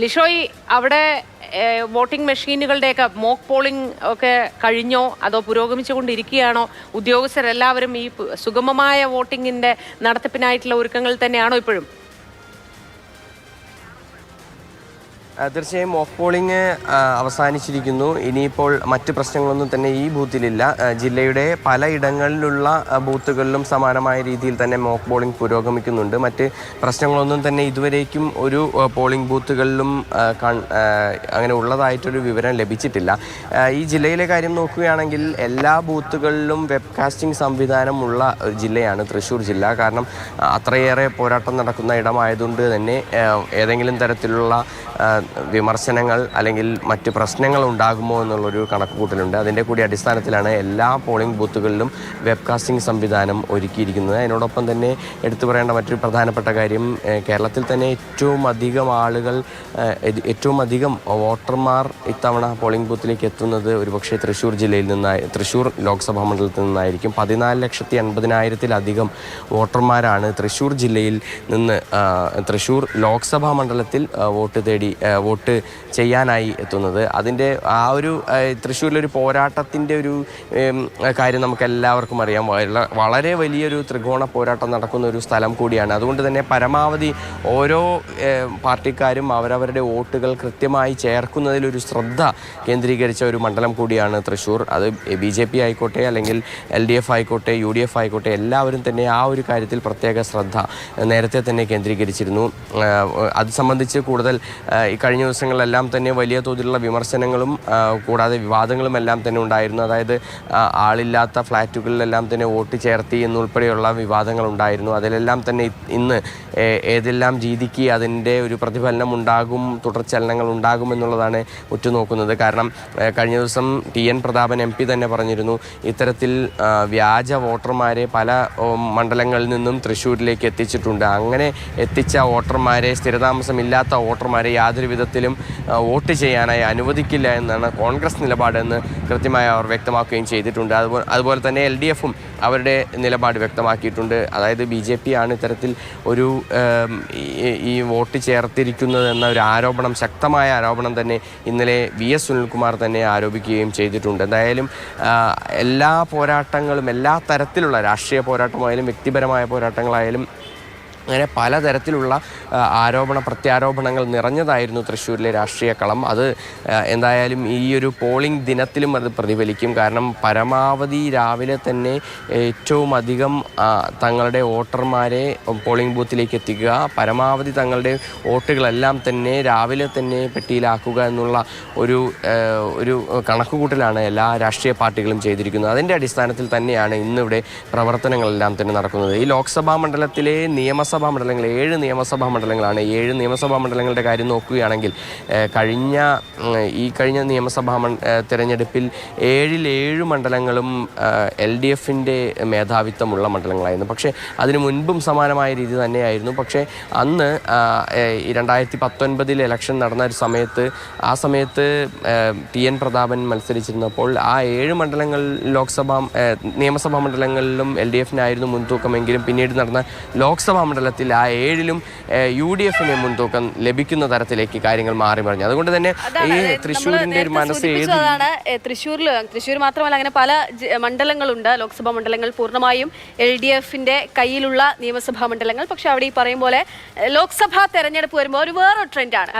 ലിഷോയ് അവിടെ voting മെഷീനുകളുടെയൊക്കെ mock polling ഒക്കെ കഴിഞ്ഞോ? അതോ പുരോഗമിച്ചുകൊണ്ടിരിക്കുകയാണോ? ഉദ്യോഗസ്ഥരെല്ലാവരും ഈ സുഗമമായ വോട്ടിങ്ങിന്റെ നടത്തിപ്പിനായിട്ടുള്ള ഒരുക്കങ്ങൾ തന്നെയാണോ ഇപ്പോഴും? തീർച്ചയായും ഓഫ് പോളിംഗ് അവസാനിച്ചിരിക്കുന്നു. ഇനിയിപ്പോൾ മറ്റ് പ്രശ്നങ്ങളൊന്നും തന്നെ ഈ ബൂത്തിലില്ല. ജില്ലയുടെ പലയിടങ്ങളിലുള്ള ഇടങ്ങളിലുള്ള ബൂത്തുകളിലും സമാനമായ രീതിയിൽ തന്നെ മോക്ക് പോളിംഗ് പുരോഗമിക്കുന്നുണ്ട്. മറ്റ് പ്രശ്നങ്ങളൊന്നും തന്നെ ഇതുവരേക്കും ഒരു പോളിംഗ് ബൂത്തുകളിലും അങ്ങനെ ഉള്ളതായിട്ടൊരു വിവരം ലഭിച്ചിട്ടില്ല. ഈ ജില്ലയിലെ കാര്യം നോക്കുകയാണെങ്കിൽ എല്ലാ ബൂത്തുകളിലും വെബ്കാസ്റ്റിംഗ് സംവിധാനമുള്ള ജില്ലയാണ് തൃശ്ശൂർ ജില്ല. കാരണം അത്രയേറെ പോരാട്ടം നടക്കുന്ന ഇടമായതുകൊണ്ട് തന്നെ ഏതെങ്കിലും തരത്തിലുള്ള വിമർശനങ്ങൾ അല്ലെങ്കിൽ മറ്റ് പ്രശ്നങ്ങൾ ഉണ്ടാകുമോ എന്നുള്ളൊരു കണക്കുകൂട്ടലുണ്ട്. അതിന്റെ കൂടി അടിസ്ഥാനത്തിലാണ് എല്ലാ പോളിംഗ് ബൂത്തുകളിലും വെബ്കാസ്റ്റിംഗ് സംവിധാനം ഒരുക്കിയിരിക്കുന്നത്. അതിനോടൊപ്പം തന്നെ എടുത്തു പറയേണ്ട മറ്റൊരു പ്രധാനപ്പെട്ട കാര്യം കേരളത്തിൽ തന്നെ ഏറ്റവും അധികം ആളുകൾ ഏറ്റവും അധികം വോട്ടർമാർ ഇത്തവണ പോളിംഗ് ബൂത്തിലേക്ക് എത്തുന്നത് ഒരുപക്ഷെ തൃശ്ശൂർ ജില്ലയിൽ നിന്നായി തൃശ്ശൂർ ലോക്സഭാ മണ്ഡലത്തിൽ നിന്നായിരിക്കും. പതിനാല് ലക്ഷത്തി എൺപതിനായിരത്തിലധികം വോട്ടർമാരാണ് തൃശ്ശൂർ ജില്ലയിൽ നിന്ന് തൃശ്ശൂർ ലോക്സഭാ മണ്ഡലത്തിൽ വോട്ട് തേടി വോട്ട് ചെയ്യാനായി എത്തുന്നത്. അതിന്റെ ആ ഒരു തൃശ്ശൂരിലൊരു പോരാട്ടത്തിന്റെ ഒരു കാര്യം നമുക്ക് എല്ലാവർക്കും അറിയാം വളരെ വലിയൊരു ത്രികോണ പോരാട്ടം നടക്കുന്ന ഒരു സ്ഥലം കൂടിയാണ്. അതുകൊണ്ട് തന്നെ പരമാവധി ഓരോ പാർട്ടിക്കാരും അവരവരുടെ വോട്ടുകൾ കൃത്യമായി ചേർക്കുന്നതിലൊരു ശ്രദ്ധ കേന്ദ്രീകരിച്ച ഒരു മണ്ഡലം കൂടിയാണ് തൃശ്ശൂർ. അത് ബി ജെ പി ആയിക്കോട്ടെ അല്ലെങ്കിൽ എൽ ഡി എഫ് ആയിക്കോട്ടെ യു ഡി എഫ് ആയിക്കോട്ടെ എല്ലാവരും തന്നെ ആ ഒരു കാര്യത്തിൽ പ്രത്യേക ശ്രദ്ധ നേരത്തെ തന്നെ കേന്ദ്രീകരിച്ചിരുന്നു. അത് സംബന്ധിച്ച് കൂടുതൽ കഴിഞ്ഞ ദിവസങ്ങളിലെല്ലാം തന്നെ വലിയ തോതിലുള്ള വിമർശനങ്ങളും കൂടാതെ വിവാദങ്ങളും എല്ലാം തന്നെ ഉണ്ടായിരുന്നു. അതായത് ആളില്ലാത്ത ഫ്ലാറ്റുകളിലെല്ലാം തന്നെ വോട്ട് ചേർത്തി എന്നുൾപ്പെടെയുള്ള വിവാദങ്ങൾ ഉണ്ടായിരുന്നു. അതിലെല്ലാം തന്നെ ഇന്ന് ഏതെല്ലാം രീതിക്ക് അതിന്റെ ഒരു പ്രതിഫലനം ഉണ്ടാകും തുടർചലനങ്ങൾ ഉണ്ടാകും എന്നുള്ളതാണ് ഉറ്റുനോക്കുന്നത്. കാരണം കഴിഞ്ഞ ദിവസം T N Prathapan M P തന്നെ പറഞ്ഞിരുന്നു ഇത്തരത്തിൽ വ്യാജ വോട്ടർമാരെ പല മണ്ഡലങ്ങളിൽ നിന്നും തൃശ്ശൂരിലേക്ക് എത്തിച്ചിട്ടുണ്ട്. അങ്ങനെ എത്തിച്ച വോട്ടർമാരെ സ്ഥിരതാമസമില്ലാത്ത വോട്ടർമാരെ യാതൊരു വിധത്തിലും വോട്ട് ചെയ്യാനായി അനുവദിക്കില്ല എന്നാണ് കോൺഗ്രസ് നിലപാടെന്ന് കൃത്യമായി അവർ വ്യക്തമാക്കുകയും ചെയ്തിട്ടുണ്ട്. അതുപോലെ അതുപോലെ തന്നെ എൽ ഡി എഫും അവരുടെ നിലപാട് വ്യക്തമാക്കിയിട്ടുണ്ട്. അതായത് ബി ജെ പി ആണ് ഇത്തരത്തിൽ ഒരു ഈ- വോട്ട് ചേർത്തിരിക്കുന്നത് എന്ന ഒരു ആരോപണം ശക്തമായ ആരോപണം തന്നെ ഇന്നലെ വി എസ് സുനിൽകുമാർ തന്നെ ആരോപിക്കുകയും ചെയ്തിട്ടുണ്ട്. എന്തായാലും എല്ലാ പോരാട്ടങ്ങളും എല്ലാ തരത്തിലുള്ള രാഷ്ട്രീയ പോരാട്ടമായാലും വ്യക്തിപരമായ പോരാട്ടങ്ങളായാലും അങ്ങനെ പലതരത്തിലുള്ള ആരോപണ പ്രത്യാരോപണങ്ങൾ നിറഞ്ഞതായിരുന്നു തൃശ്ശൂരിലെ രാഷ്ട്രീയ കളം. അത് എന്തായാലും ഈ ഒരു പോളിംഗ് ദിനത്തിലും അത് പ്രതിഫലിക്കും. കാരണം പരമാവധി രാവിലെ തന്നെ ഏറ്റവും അധികം തങ്ങളുടെ വോട്ടർമാരെ പോളിംഗ് ബൂത്തിലേക്ക് എത്തിക്കുക പരമാവധി തങ്ങളുടെ വോട്ടുകളെല്ലാം തന്നെ രാവിലെ തന്നെ പെട്ടിയിലാക്കുക എന്നുള്ള ഒരു ഒരു കണക്കുകൂട്ടലാണ് എല്ലാ രാഷ്ട്രീയ പാർട്ടികളും ചെയ്തിരിക്കുന്നത്. അതിന്റെ അടിസ്ഥാനത്തിൽ തന്നെയാണ് ഇന്നിവിടെ പ്രവർത്തനങ്ങളെല്ലാം തന്നെ നടക്കുന്നത്. ഈ ലോക്സഭാ മണ്ഡലത്തിലെ നിയമസഭാ മണ്ഡലങ്ങൾ ഏഴ് നിയമസഭാ മണ്ഡലങ്ങളാണ്. ഏഴ് നിയമസഭാ മണ്ഡലങ്ങളുടെ കാര്യം നോക്കുകയാണെങ്കിൽ കഴിഞ്ഞ ഈ കഴിഞ്ഞ നിയമസഭാ തിരഞ്ഞെടുപ്പിൽ ഏഴിൽ ഏഴ് മണ്ഡലങ്ങളും എൽ ഡി എഫിന്റെ മേധാവിത്വമുള്ള മണ്ഡലങ്ങളായിരുന്നു. പക്ഷേ അതിനു മുൻപും സമാനമായ രീതി തന്നെയായിരുന്നു. പക്ഷേ അന്ന് രണ്ടായിരത്തി പത്തൊൻപതിൽ ഇലക്ഷൻ നടന്ന ഒരു സമയത്ത് ആ സമയത്ത് ടി എൻ പ്രതാപൻ മത്സരിച്ചിരുന്നപ്പോൾ ആ ഏഴ് മണ്ഡലങ്ങൾ ലോക്സഭാ നിയമസഭാ മണ്ഡലങ്ങളിലും എൽ ഡി എഫിനായിരുന്നു മുൻതൂക്കമെങ്കിലും പിന്നീട് നടന്ന ലോക്സഭാ മണ്ഡലത്തിൽ ആ ഏഴിലും യു ഡി എഫിന് മുൻതൂക്കം ലഭിക്കുന്ന തരത്തിലേക്ക് കാര്യങ്ങൾ മാറി മറിഞ്ഞു. അതുകൊണ്ട് തന്നെ ഈ തൃശ്ശൂരിന്റെ ഒരു മനസ്സ് ഏതാണ് അതാണ് തൃശ്ശൂരിൽ തൃശ്ശൂർ മാത്രമല്ല അങ്ങനെ പല മണ്ഡലങ്ങളുണ്ട്. ലോക്സഭാ മണ്ഡലങ്ങൾ പൂർണമായും എൽ ഡി എഫിന്റെ കയ്യിലുള്ള നിയമസഭാ മണ്ഡലങ്ങൾ. പക്ഷെ അവിടെ ഈ പറയും പോലെ ലോക്സഭാ തെരഞ്ഞെടുപ്പ് വരുമ്പോൾ ഒരു വേറൊരു ട്രെൻഡാണ്.